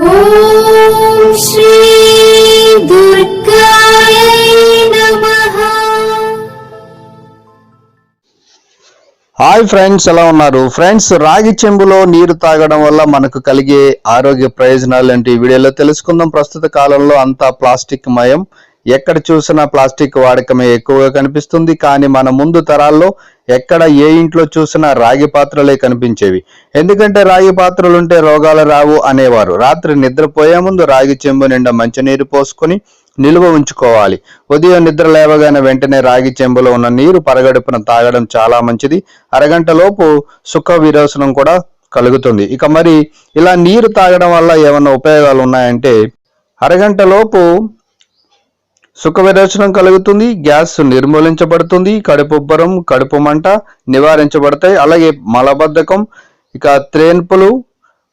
Hi friends ఎలా ఉన్నారు? Friends రాగి చెంబులో నీరు తాగడం వల్ల మనకు కలిగే ఆరోగ్య ప్రయోజనాలు ఏంటి? ఈ వీడియోలో తెలుసుకుందాం. ప్రస్తుత కాలంలో అంతా ప్లాస్టిక్ మయం. ఎక్కడ చూసినా ప్లాస్టిక్ వాడకమే ఎక్కువగా కనిపిస్తుంది కానీ మన ముందు తరాల్లో ఎక్కడ ఏ ఇంట్లో చూసినా రాగి పాత్రలే కనిపించేవి. ఎందుకంటే రాగి పాత్రలు ఉంటే రోగాలు రావు అనేవారు. రాత్రి నిద్రపోయే ముందు రాగి చెంబు నిండా మంచినీరు పోసుకొని నిలువ ఉంచుకోవాలి. ఉదయం నిద్ర లేవగానే వెంటనే రాగి చెంబులో ఉన్న నీరు పరగడుపున తాగడం చాలా మంచిది. అరగంటలోపు సుఖ విరోచనం కూడా కలుగుతుంది. ఇక మరి ఇలా నీరు తాగడం వల్ల ఏమన్నా ఉపయోగాలు ఉన్నాయంటే అరగంటలోపు సుఖ విరోచనం కలుగుతుంది గ్యాస్ నిర్మూలించబడుతుంది కడుపు ఉబ్బరం కడుపు మంట నివారించబడతాయి. అలాగే మలబద్ధకం ఇక త్రేన్పులు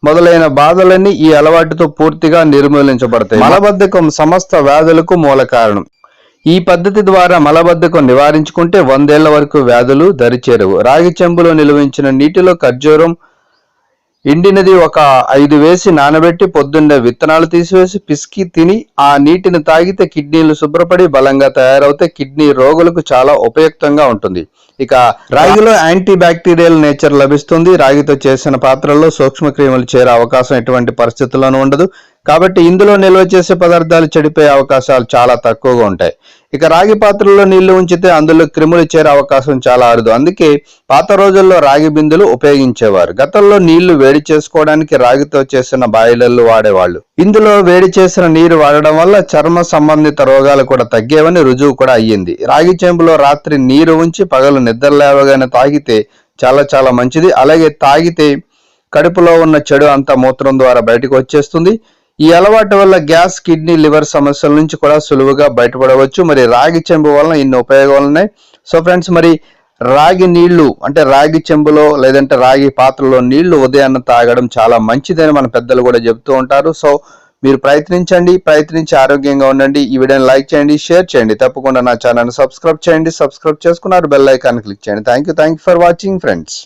మొదలైన బాధలన్నీ ఈ అలవాటుతో పూర్తిగా నిర్మూలించబడతాయి. మలబద్ధకం సమస్త వ్యాధులకు మూల కారణం. ఈ పద్ధతి ద్వారా మలబద్ధకం నివారించుకుంటే వందేళ్ళ వరకు వ్యాధులు దరిచేరవు. రాగి చెంబులో నిలువించిన నీటిలో ఖర్జూరం ఎండినది ఒక ఐదు వేసి నానబెట్టి పొద్దున్నే విత్తనాలు తీసివేసి పిసికి తిని ఆ నీటిని తాగితే కిడ్నీలు శుభ్రపడి బలంగా తయారవుతే కిడ్నీ రోగులకు చాలా ఉపయుక్తంగా ఉంటుంది. ఇక రాగిలో యాంటీ బ్యాక్టీరియల్ నేచర్ లభిస్తుంది. రాగితో చేసిన పాత్రల్లో సూక్ష్మక్రిములు చేరే అవకాశం ఎటువంటి పరిస్థితుల్లోనూ ఉండదు. కాబట్టి ఇందులో నిల్వ చేసే పదార్థాలు చెడిపోయే అవకాశాలు చాలా తక్కువగా ఉంటాయి. ఇక రాగి పాత్రలో నీళ్ళు ఉంచితే అందులో క్రిములు చేరే అవకాశం చాలా అరుదు. అందుకే పాత రోజుల్లో రాగి బిందులు ఉపయోగించేవారు. గతంలో నీళ్ళు వేడి చేసుకోవడానికి రాగితో చేసిన బాయిలర్లు వాడేవాళ్ళు. ఇందులో వేడి చేసిన నీరు వాడడం వల్ల చర్మ సంబంధిత రోగాలు కూడా తగ్గేవని రుజువు కూడా అయ్యింది. రాగి చెంబులో రాత్రి నీరు ఉంచి పగలు నిద్ర లేవగానే తాగితే చాలా చాలా మంచిది. అలాగే తాగితే కడుపులో ఉన్న చెడు అంతా మూత్రం ద్వారా బయటకు వచ్చేస్తుంది. ఈ అలవాటు వల్ల గ్యాస్ కిడ్నీ లివర్ సమస్యల నుంచి కూడా సులువుగా బయటపడవచ్చు. మరి రాగి చెంబు వలన ఇన్ని ఉపయోగాలు ఉన్నాయి. సో ఫ్రెండ్స్ మరి రాగి నీళ్ళు అంటే రాగి చెంబులో లేదంటే రాగి పాత్రలో నీళ్ళు ఉదయాన్నే తాగడం చాలా మంచిదని మన పెద్దలు కూడా చెప్తూ ఉంటారు. సో మీరు ప్రయత్నించండి ప్రయత్నించి ఆరోగ్యంగా ఉండండి. ఈ వీడియోని లైక్ చేయండి షేర్ చేయండి. తప్పకుండా నా ఛానల్ సబ్స్క్రైబ్ చేయండి. సబ్స్క్రైబ్ చేసుకున్నారు బెల్ ఐకాన్ క్లిక్ చేయండి. Thank you thank you for watching friends.